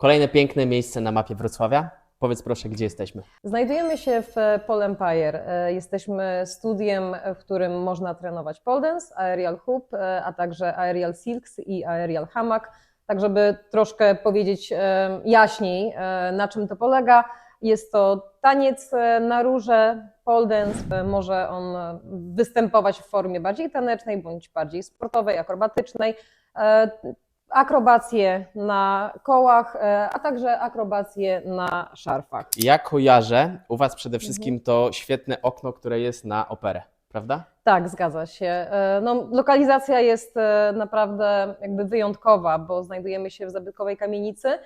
Kolejne piękne miejsce na mapie Wrocławia. Powiedz proszę, gdzie jesteśmy. Znajdujemy się w Pole Empire. E, Jesteśmy studiem, w którym można trenować pole dance, aerial hoop, e, a także aerial silks i aerial hammock. Tak, żeby troszkę powiedzieć e, jaśniej, na czym to polega. Jest to taniec na róże, pole dance. Może on występować w formie bardziej tanecznej bądź bardziej sportowej, akrobatycznej. Akrobacje na kołach, e, a także akrobacje na szarfach. Ja kojarzę u Was przede wszystkim to świetne okno, które jest na operę, prawda? Tak, zgadza się. E, No, lokalizacja jest e, naprawdę jakby wyjątkowa, bo znajdujemy się w zabytkowej kamienicy.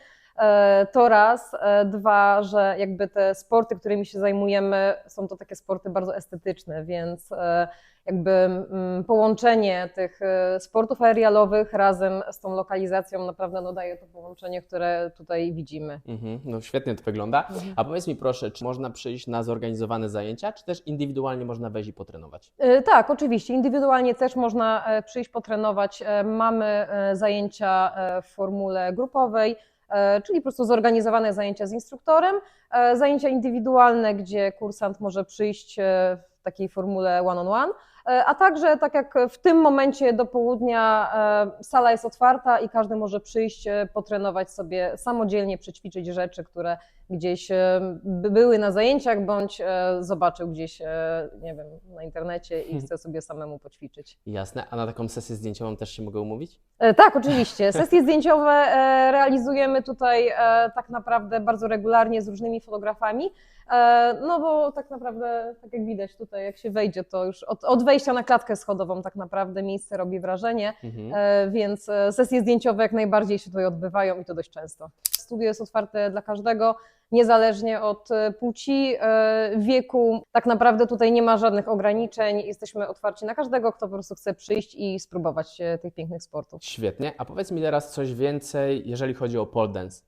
To raz. Dwa, że jakby te sporty, którymi się zajmujemy, są to takie sporty bardzo estetyczne, więc jakby mm, połączenie tych e, sportów aerialowych razem z tą lokalizacją naprawdę no, daje to połączenie, które tutaj widzimy. Mhm, no świetnie to wygląda. A powiedz mi proszę, czy można przyjść na zorganizowane zajęcia, czy też indywidualnie można wejść i potrenować? E, Tak, oczywiście. Indywidualnie też można e, przyjść potrenować. E, Mamy e, zajęcia w formule grupowej, czyli po prostu zorganizowane zajęcia z instruktorem, zajęcia indywidualne, gdzie kursant może przyjść w takiej formule one-on-one, e, a także tak jak w tym momencie do południa e, sala jest otwarta i każdy może przyjść, e, potrenować sobie samodzielnie, przećwiczyć rzeczy, które gdzieś e, by były na zajęciach, bądź e, zobaczył gdzieś, e, nie wiem, na internecie i chce sobie samemu poćwiczyć. Jasne, a na taką sesję zdjęciową też się mogę umówić? Tak, oczywiście. Sesje zdjęciowe realizujemy tutaj tak naprawdę bardzo regularnie z różnymi fotografami. No bo tak naprawdę, tak jak widać tutaj, jak się wejdzie, to już od, od wejścia na klatkę schodową tak naprawdę miejsce robi wrażenie, Mhm. Więc sesje zdjęciowe jak najbardziej się tutaj odbywają i to dość często. Studio jest otwarte dla każdego, niezależnie od e, płci, e, wieku. Tak naprawdę tutaj nie ma żadnych ograniczeń. Jesteśmy otwarci na każdego, kto po prostu chce przyjść i spróbować e, tych pięknych sportów. Świetnie. A powiedz mi teraz coś więcej, jeżeli chodzi o pole dance.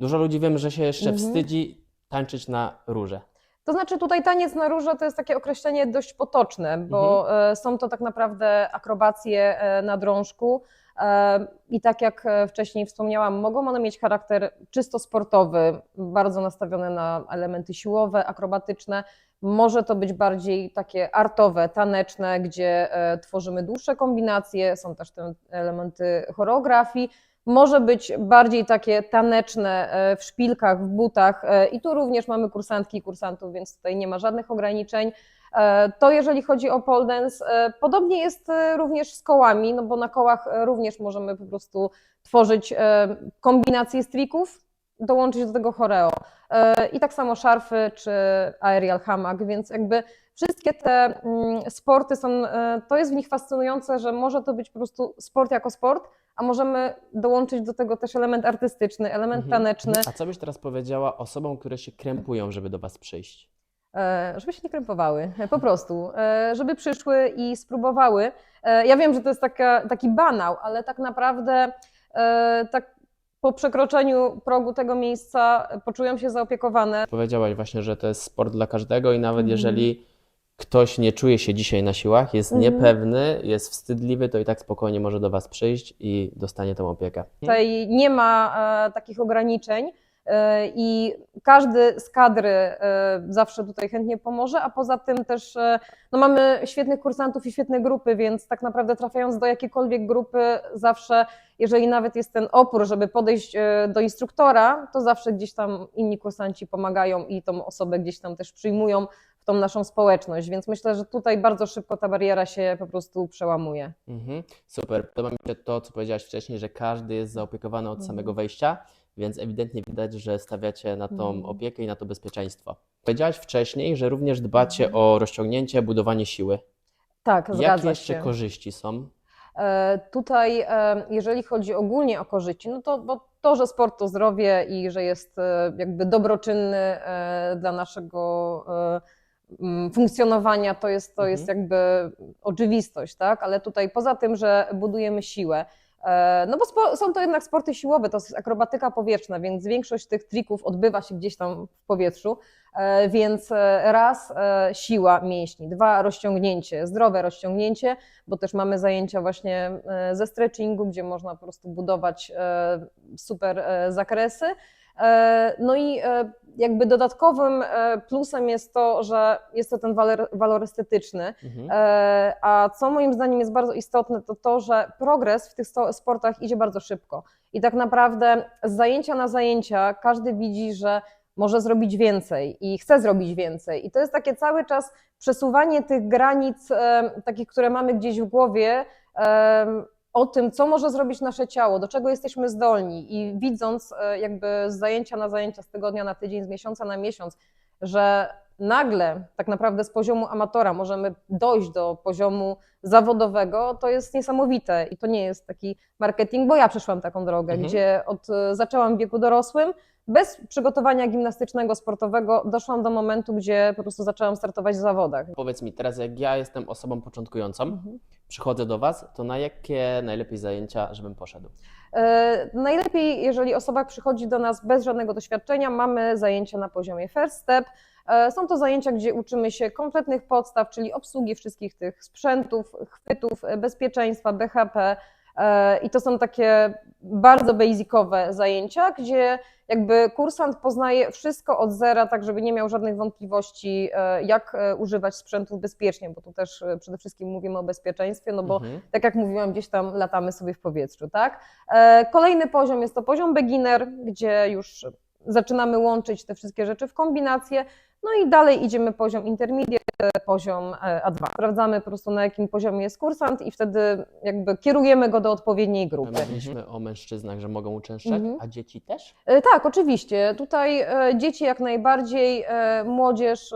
Dużo ludzi wiem, że się jeszcze Mhm. wstydzi tańczyć na róże. To znaczy tutaj taniec na róże to jest takie określenie dość potoczne, bo e, są to tak naprawdę akrobacje na drążku i tak jak e, wcześniej wspomniałam, mogą one mieć charakter czysto sportowy, bardzo nastawione na elementy siłowe, akrobatyczne. Może to być bardziej takie artowe, taneczne, gdzie e, tworzymy dłuższe kombinacje, są też te elementy choreografii. Może być bardziej takie taneczne e, w szpilkach, w butach i tu również mamy kursantki i kursantów, więc tutaj nie ma żadnych ograniczeń. E, To jeżeli chodzi o pole dance, e, podobnie jest e, również z kołami, no bo na kołach również możemy po prostu tworzyć kombinacje z trików, dołączyć do tego choreo. I tak samo szarfy czy aerial hammock, więc jakby wszystkie te mm, sporty są, to jest w nich fascynujące, że może to być po prostu sport jako sport, a możemy dołączyć do tego też element artystyczny, element Mhm. taneczny, A co byś teraz powiedziała osobom, które się krępują, żeby do Was przyjść? E, żeby się nie krępowały, e, po prostu, e, żeby przyszły i spróbowały. Ja wiem, że to jest taka, taki banał, ale tak naprawdę tak po przekroczeniu progu tego miejsca poczują się zaopiekowane. Powiedziałaś właśnie, że to jest sport dla każdego i nawet Mhm. jeżeli ktoś nie czuje się dzisiaj na siłach, jest Mhm. niepewny, jest wstydliwy, to i tak spokojnie może do Was przyjść i dostanie tą opiekę. Tutaj nie ma e, takich ograniczeń i każdy z kadry e, zawsze tutaj chętnie pomoże, a poza tym też e, no mamy świetnych kursantów i świetne grupy, więc tak naprawdę trafiając do jakiejkolwiek grupy, zawsze, jeżeli nawet jest ten opór, żeby podejść e, do instruktora, to zawsze gdzieś tam inni kursanci pomagają i tą osobę gdzieś tam też przyjmują w tą naszą społeczność, więc myślę, że tutaj bardzo szybko ta bariera się po prostu przełamuje. Mhm. Super. Podoba mi się to, co powiedziałaś wcześniej, że każdy jest zaopiekowany od Mhm. samego wejścia, więc ewidentnie widać, że stawiacie na tą Mhm. opiekę i na to bezpieczeństwo. Powiedziałaś wcześniej, że również dbacie Mhm. o rozciągnięcie, budowanie siły. Tak, Jakie zgadza jeszcze się. korzyści są? E, Tutaj, e, jeżeli chodzi ogólnie o korzyści, no to bo to, że sport to zdrowie i że jest e, jakby dobroczynny e, dla naszego e, mm, funkcjonowania, to jest, to jest jakby oczywistość, tak? Ale tutaj poza tym, że budujemy siłę, No bo spo, są to jednak sporty siłowe, to jest akrobatyka powietrzna, więc większość tych trików odbywa się gdzieś tam w powietrzu, E, więc e, raz e, siła mięśni, dwa rozciągnięcie, zdrowe rozciągnięcie, bo też mamy zajęcia właśnie e, ze stretchingu, gdzie można po prostu budować e, super e, zakresy. E, No i e, jakby dodatkowym e, plusem jest to, że jest to ten walor, walor estetyczny, Mhm. A co moim zdaniem jest bardzo istotne, to to, że progres w tych sportach idzie bardzo szybko. I tak naprawdę z zajęcia na zajęcia każdy widzi, że może zrobić więcej i chce zrobić więcej. I to jest takie cały czas przesuwanie tych granic, takich, które mamy gdzieś w głowie, o tym, co może zrobić nasze ciało, do czego jesteśmy zdolni. I widząc e, jakby z zajęcia na zajęcia, z tygodnia na tydzień, z miesiąca na miesiąc, że nagle tak naprawdę z poziomu amatora możemy dojść do poziomu zawodowego, to jest niesamowite i to nie jest taki marketing, bo ja przeszłam taką drogę, Mhm. gdzie od, zaczęłam w wieku dorosłym, bez przygotowania gimnastycznego, sportowego doszłam do momentu, gdzie po prostu zaczęłam startować w zawodach. Powiedz mi teraz, jak ja jestem osobą początkującą, Mhm. przychodzę do Was, to na jakie najlepiej zajęcia, żebym poszedł? E, Najlepiej, jeżeli osoba przychodzi do nas bez żadnego doświadczenia, mamy zajęcia na poziomie first step. E, Są to zajęcia, gdzie uczymy się kompletnych podstaw, czyli obsługi wszystkich tych sprzętów, chwytów, e, bezpieczeństwa, BHP. E, I to są takie bardzo basicowe zajęcia, gdzie jakby kursant poznaje wszystko od zera, tak żeby nie miał żadnych wątpliwości, e, jak e, używać sprzętów bezpiecznie, bo tu też przede wszystkim mówimy o bezpieczeństwie, no bo Mhm. tak jak mówiłam, gdzieś tam latamy sobie w powietrzu, tak? Kolejny poziom jest to poziom beginner, gdzie już zaczynamy łączyć te wszystkie rzeczy w kombinację, no i dalej idziemy poziom intermediate, poziom e, A2. Sprawdzamy po prostu na jakim poziomie jest kursant i wtedy jakby kierujemy go do odpowiedniej grupy. Mówiliśmy o mężczyznach, że mogą uczęszczać, Mhm. a dzieci też? E, Tak, oczywiście. Tutaj e, dzieci jak najbardziej, młodzież,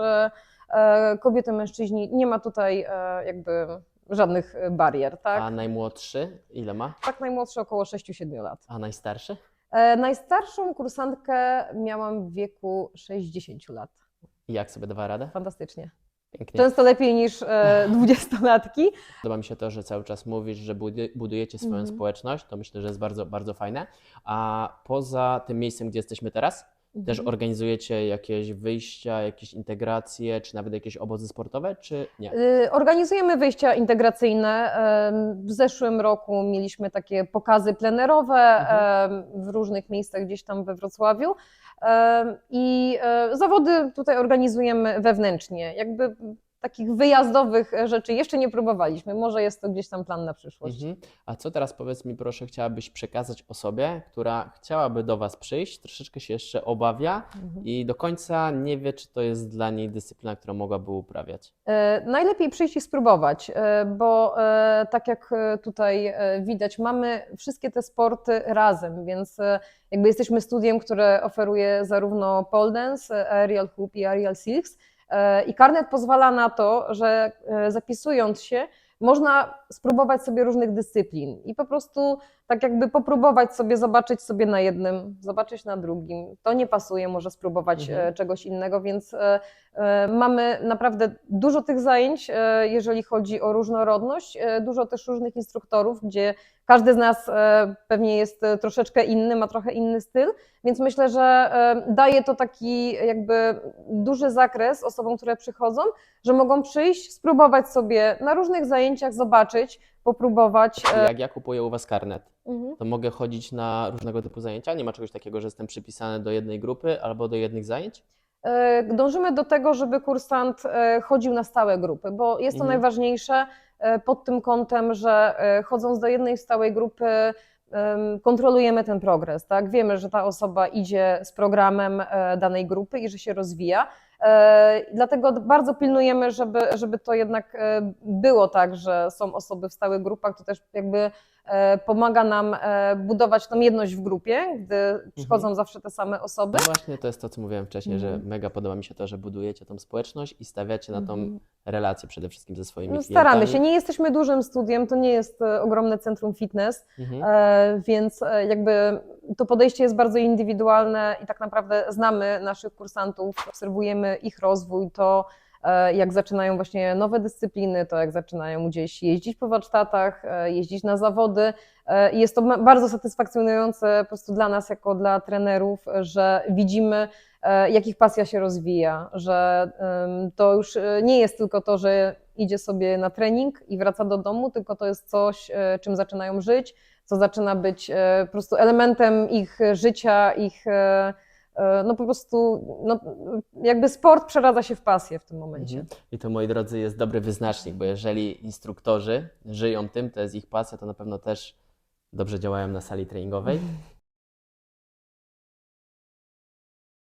kobiety, mężczyźni, nie ma tutaj jakby żadnych barier, tak? A najmłodszy ile ma? Tak najmłodszy około 6-7 lat. A najstarszy? E, Najstarszą kursantkę miałam w wieku 60 lat. I jak sobie dawa radę? Fantastycznie. Pięknie. Często lepiej niż e, dwudziestolatki. Podoba mi się to, że cały czas mówisz, że budujecie swoją Mhm. społeczność. To myślę, że jest bardzo, bardzo fajne. A poza tym miejscem, gdzie jesteśmy teraz, też Mhm. organizujecie jakieś wyjścia, jakieś integracje, czy nawet jakieś obozy sportowe, czy nie? Y, Organizujemy wyjścia integracyjne. W zeszłym roku mieliśmy takie pokazy plenerowe Mhm. w różnych miejscach gdzieś tam we Wrocławiu. I e, zawody tutaj organizujemy wewnętrznie. Jakby takich wyjazdowych e, rzeczy jeszcze nie próbowaliśmy. Może jest to gdzieś tam plan na przyszłość. Mhm. A co teraz powiedz mi, proszę, chciałabyś przekazać osobie, która chciałaby do Was przyjść, troszeczkę się jeszcze obawia Mhm. i do końca nie wie, czy to jest dla niej dyscyplina, którą mogłaby uprawiać? E, Najlepiej przyjść i spróbować, e, bo e, tak jak e, tutaj e, widać, mamy wszystkie te sporty razem, więc jakby jesteśmy studiem, które oferuje zarówno pole dance, aerial hoop i aerial silks i karnet pozwala na to, że e, zapisując się można spróbować sobie różnych dyscyplin i po prostu tak jakby popróbować sobie, zobaczyć sobie na jednym, zobaczyć na drugim. To nie pasuje, może spróbować Mhm. e, czegoś innego, więc e, e, mamy naprawdę dużo tych zajęć, jeżeli chodzi o różnorodność, dużo też różnych instruktorów, gdzie każdy z nas pewnie jest troszeczkę inny, ma trochę inny styl, więc myślę, że daje to taki jakby duży zakres osobom, które przychodzą, że mogą przyjść, spróbować sobie na różnych zajęciach, zobaczyć, popróbować. e, Jak ja kupuję u Was karnet, mhm. to mogę chodzić na różnego typu zajęcia? Nie ma czegoś takiego, że jestem przypisany do jednej grupy albo do jednych zajęć? E, Dążymy do tego, żeby kursant e, chodził na stałe grupy, bo jest to Mhm. najważniejsze pod tym kątem, że chodząc do jednej stałej grupy em, kontrolujemy ten progres, tak? Wiemy, że ta osoba idzie z programem danej grupy i że się rozwija. E, Dlatego bardzo pilnujemy, żeby, żeby to jednak e, było tak, że są osoby w stałych grupach, to też jakby e, pomaga nam budować tą jedność w grupie, gdy przychodzą zawsze te same osoby. No właśnie to jest to, co mówiłem wcześniej, że Mhm. mega podoba mi się to, że budujecie tą społeczność i stawiacie na tą Mhm. relację przede wszystkim ze swoimi No, klientami. staramy się. Nie jesteśmy dużym studiem, to nie jest ogromne centrum fitness, Mhm. więc jakby to podejście jest bardzo indywidualne i tak naprawdę znamy naszych kursantów, obserwujemy ich rozwój, to e, jak zaczynają właśnie nowe dyscypliny, to jak zaczynają gdzieś jeździć po warsztatach, e, jeździć na zawody. E, I jest to bardzo satysfakcjonujące po prostu dla nas, jako dla trenerów, że widzimy, jak ich pasja się rozwija, że to już nie jest tylko to, że idzie sobie na trening i wraca do domu, tylko to jest coś, czym zaczynają żyć, co zaczyna być e, po prostu elementem ich życia, ich e, e, no po prostu no, jakby sport przeradza się w pasję w tym momencie. Mhm. I to, moi drodzy, jest dobry wyznacznik, bo jeżeli instruktorzy żyją tym, to jest ich pasja, to na pewno też dobrze działają na sali treningowej.